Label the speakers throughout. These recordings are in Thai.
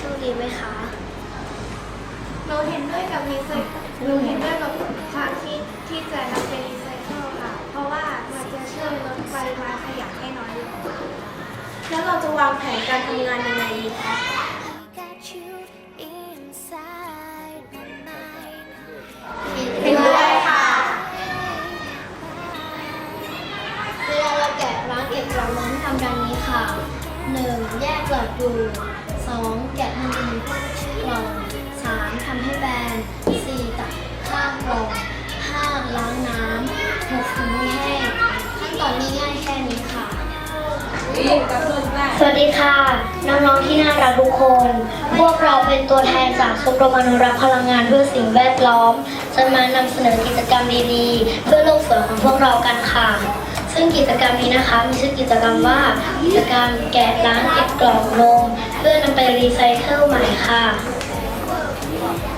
Speaker 1: สู้ดีไหมคะหนูเห็นด้วยกับ
Speaker 2: รีไซ
Speaker 1: หนูเห็นด้วยกับความคิดที่จะนำไปรีไซเคิลค่ะ เพราะว่ามันจะช่วยลดปริมาณขยะให้น้อยลง
Speaker 3: แล้วเราจะวางแผนการทำงานยังไงดีคะเห็นด้วยค่ะ
Speaker 4: เวลาเราแกะร้านเก็บกล่องนั้นทำดังนี้ค่ะ 1. แยกหลอดดู 2. แกะทำเป็นกล่อง 3. ทำให้แบน 4. ตัดข้างกล่อง 5. ล้างน้ำ 6. ถึงให้แห้งขั้นตอนง่ายๆแค่นี้ค่ะ สวัสดีค่ะ น้องๆที่น่ารักทุกคน พวกเราเป็นตัวแทนจากชมรมอนุรักษ์พลังงานเพื่อสิ่งแวดล้อม จะมานำเสนอกิจกรรมดีๆ เพื่อโลกสวยของพวกเรากันค่ะ ซึ่งกิจกรรมนี้นะคะ มีชื่อกิจกรรมว่ากิจกรรมแกะล้างเก็บกล่องนมเพื่อนำไปรีไซเคิลใหม่ค่ะ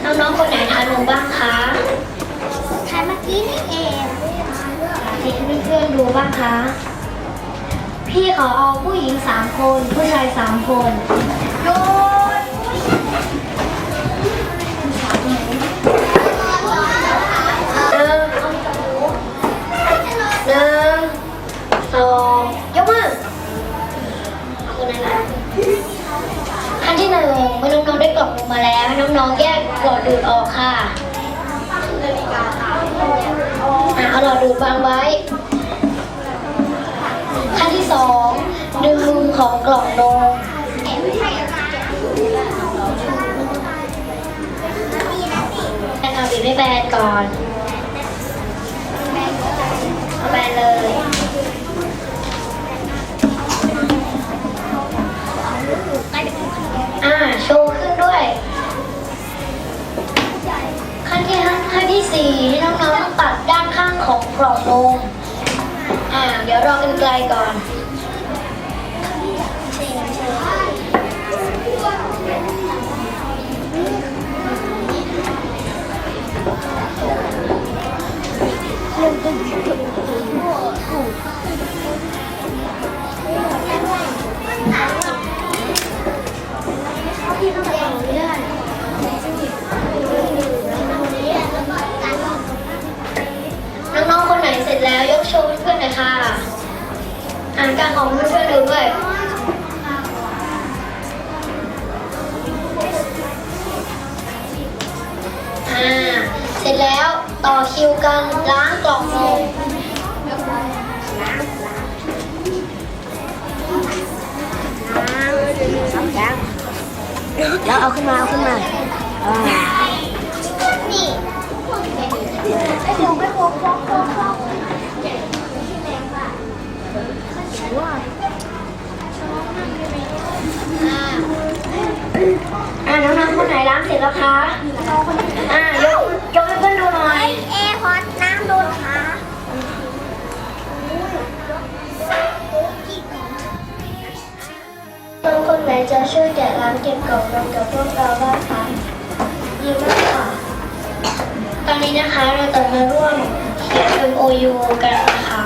Speaker 4: น้องๆคนไหนทานนมบ้างคะ
Speaker 5: ทานเมื่อกี้นี่เอง
Speaker 4: สาธิตให้เพื่อนๆดูบ้างคะพี่ขอเอาผู้หญิงสามคน ผู้ชายสามคนโดย สองยกมือคนนั้นนะขั้นที่หนึ่งเมื่อน้องๆได้กล่องลงมาแล้วให้น้องๆแยกหลอดดูดออกค่ะอะเอาหลอดดูดวางไว้ ขั้นที่สองดึงมุมของกล่องนมแต่เอาบีบให้แบนก่อน งกล่องนมอ่า เดี๋ยวรอกันไกลก่อนน้อง โชว์ให้เพื่อนหน่อยค่ะ อ่านการของเพื่อนๆดูด้วยอ่าเสร็จแล้วต่อคิวกันล้างกล่องนมแล้วเอาขึ้นมาเอาขึ้นมานี่ไอ้หนูไม่โค้งโค้งโช่วยแกะล้านเก็บกล่องนมกับพวกเราบ้างคะดีมากค่ะ ตอนนี้นะคะเราจะมาร่วมเขียน MOU กันนะคะ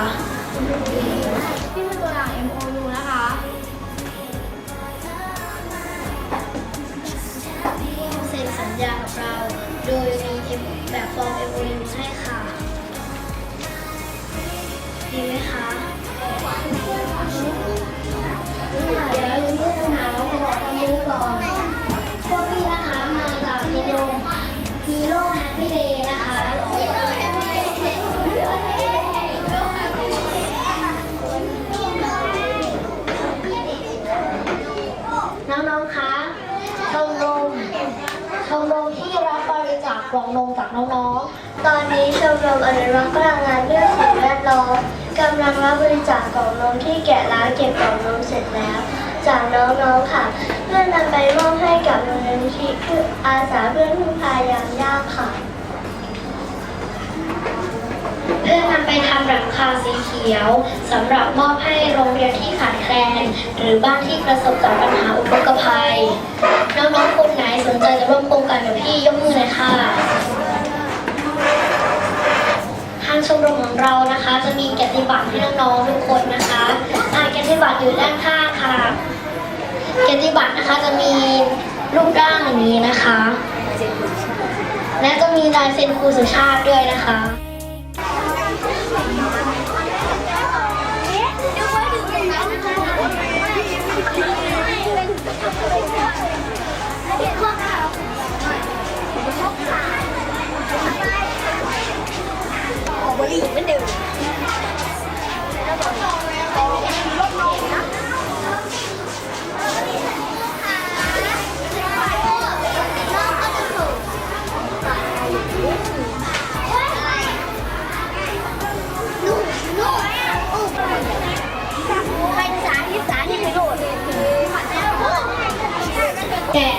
Speaker 1: องน
Speaker 4: มจากน้องๆ ตอนนี้ชมรมอนุรักษ์พลังงานเรื่องสิ่งแวดล้อมกำลังรับบริจาคกล่องนมที่แกะล้างเก็บกล่องนมเสร็จแล้ว จากน้องๆค่ะ เพื่อนำไปมอบให้กับโรงเรียนที่คืออาสาเพื่อนผู้พายามยากค่ะ เพื่อนำไปทำหลังคาสีเขียวสำหรับมอบให้โรงเรียนที่ขาดแคลน หรือบ้านที่ประสบกับปัญหาอุทกภัย น้องๆคนไหนสนใจจะร่วมโครงการกับพี่ยกมือเลยค่ะทางชมรมของเรานะคะ จะมีเกียรติบัตรให้น้องๆทุกคนนะคะอาเกียรติบัตรอยู่ด้านข้างค่ะ เกียรติบัตรนะคะจะมีรูปร่างอย่างนี้นะคะ และจะมีลายเซ็นครูสุชาติด้วยนะคะ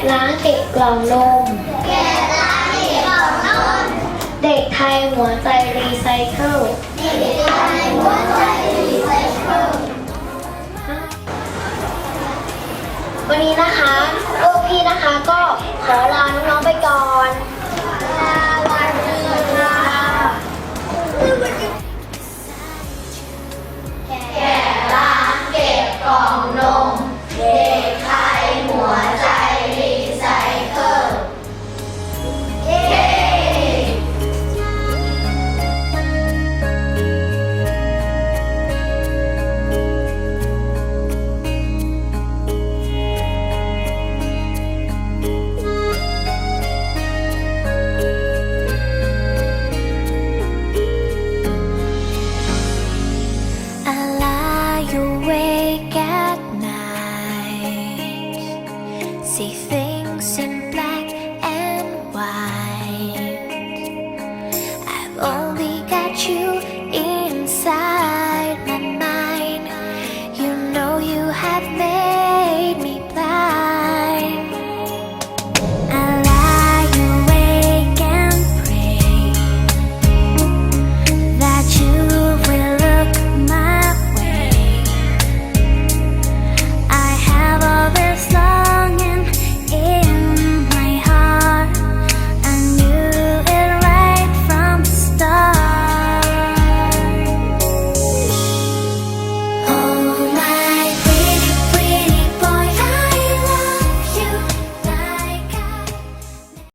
Speaker 4: แกะล้างเด็กกล่องนมเด็กไทยหัวใจรีไซเคิล วันนี้นะคะพวกพี่นะคะก็ขอลาน้องๆไปก่อน only got you